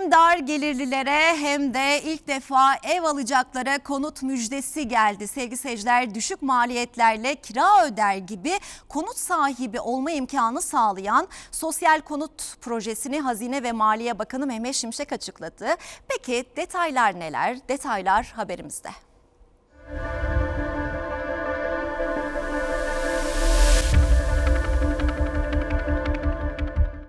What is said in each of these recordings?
Hem dar gelirlilere hem de ilk defa ev alacaklara konut müjdesi geldi. Sevgili seyirciler düşük maliyetlerle kira öder gibi konut sahibi olma imkanı sağlayan sosyal konut projesini Hazine ve Maliye Bakanı Mehmet Şimşek açıkladı. Peki detaylar neler? Detaylar haberimizde.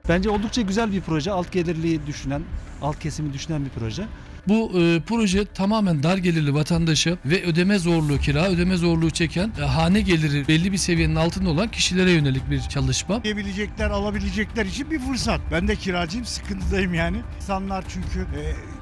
Bence oldukça güzel bir proje. Alt gelirliği düşünen, alt kesimi düşünen bir proje. Bu e, proje tamamen dar gelirli vatandaşa ve ödeme zorluğu, kira ödeme zorluğu çeken, e, hane geliri belli bir seviyenin altında olan kişilere yönelik bir çalışma. Yiyebilecekler, alabilecekler için bir fırsat. Ben de kiracıyım, sıkıntıdayım yani. İnsanlar çünkü e,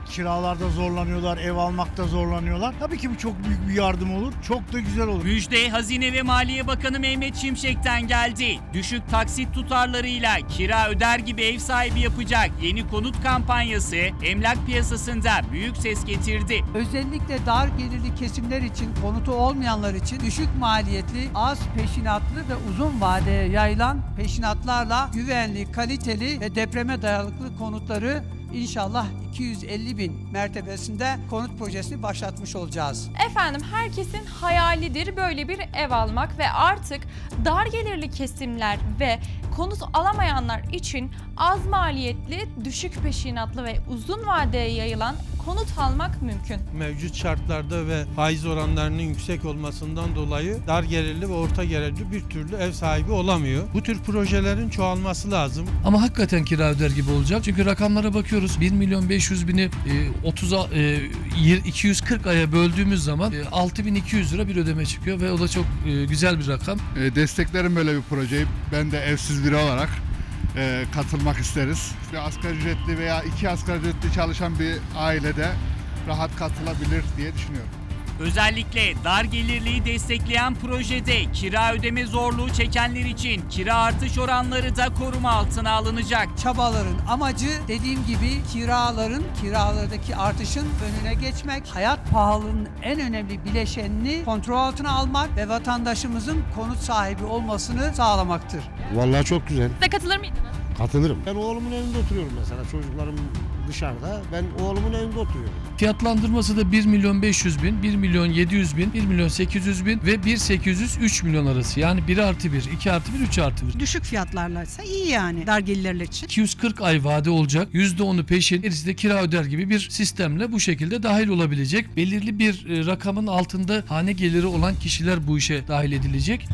kiralarda zorlanıyorlar, ev almakta zorlanıyorlar. Tabii ki bu çok büyük bir yardım olur. Çok da güzel olur. Müjde Hazine ve Maliye Bakanı Mehmet Şimşek'ten geldi. Düşük taksit tutarlarıyla kira öder gibi ev sahibi yapacak yeni konut kampanyası emlak piyasasında büyük ses getirdi. Özellikle dar gelirli kesimler için, konutu olmayanlar için düşük maliyetli, az peşinatlı ve uzun vadeye yayılan peşinatlarla güvenli, kaliteli ve depreme dayanıklı konutları inşallah 250 bin mertebesinde konut projesini başlatmış olacağız. Efendim herkesin hayalidir böyle bir ev almak ve artık dar gelirli kesimler ve konut alamayanlar için az maliyetli, düşük peşinatlı ve uzun vadeye yayılan konut almak mümkün. mevcut şartlarda ve faiz oranlarının yüksek olmasından dolayı dar gelirli ve orta gelirli bir türlü ev sahibi olamıyor. Bu tür projelerin çoğalması lazım. Ama hakikaten kira öder gibi olacak. Çünkü rakamlara bakıyoruz. 1 milyon 500 bini e, 30 e, 240 aya böldüğümüz zaman e, 6200 lira bir ödeme çıkıyor ve o da çok e, güzel bir rakam. E, desteklerim böyle bir projeyi. Ben de evsiz biri olarak e, katılmak isteriz. İşte asgari ücretli veya iki asgari ücretli çalışan bir ailede rahat katılabilir diye düşünüyorum. Özellikle dar gelirliği destekleyen projede kira ödeme zorluğu çekenler için kira artış oranları da koruma altına alınacak. Çabaların amacı dediğim gibi kiraların, kiralardaki artışın önüne geçmek, hayat pahalılığının en önemli bileşenini kontrol altına almak ve vatandaşımızın konut sahibi olmasını sağlamaktır. Vallahi çok güzel. Size katılır mıydınız? Katılırım. Ben oğlumun evinde oturuyorum mesela. Çocuklarım dışarıda. Ben oğlumun evinde oturuyorum. Fiyatlandırması da 1 milyon 500 bin, 1 milyon 700 bin, 1 milyon 800 bin ve 1 800 3 milyon arası. Yani 1 artı 1, 2 artı 1, 3 artı 1. düşük fiyatlarlaysa iyi yani dar gelirler için. 240 ay vade olacak. %10'u peşin, gerisi de kira öder gibi bir sistemle bu şekilde dahil olabilecek. Belirli bir e, rakamın altında hane geliri olan kişiler bu işe dahil edilecek.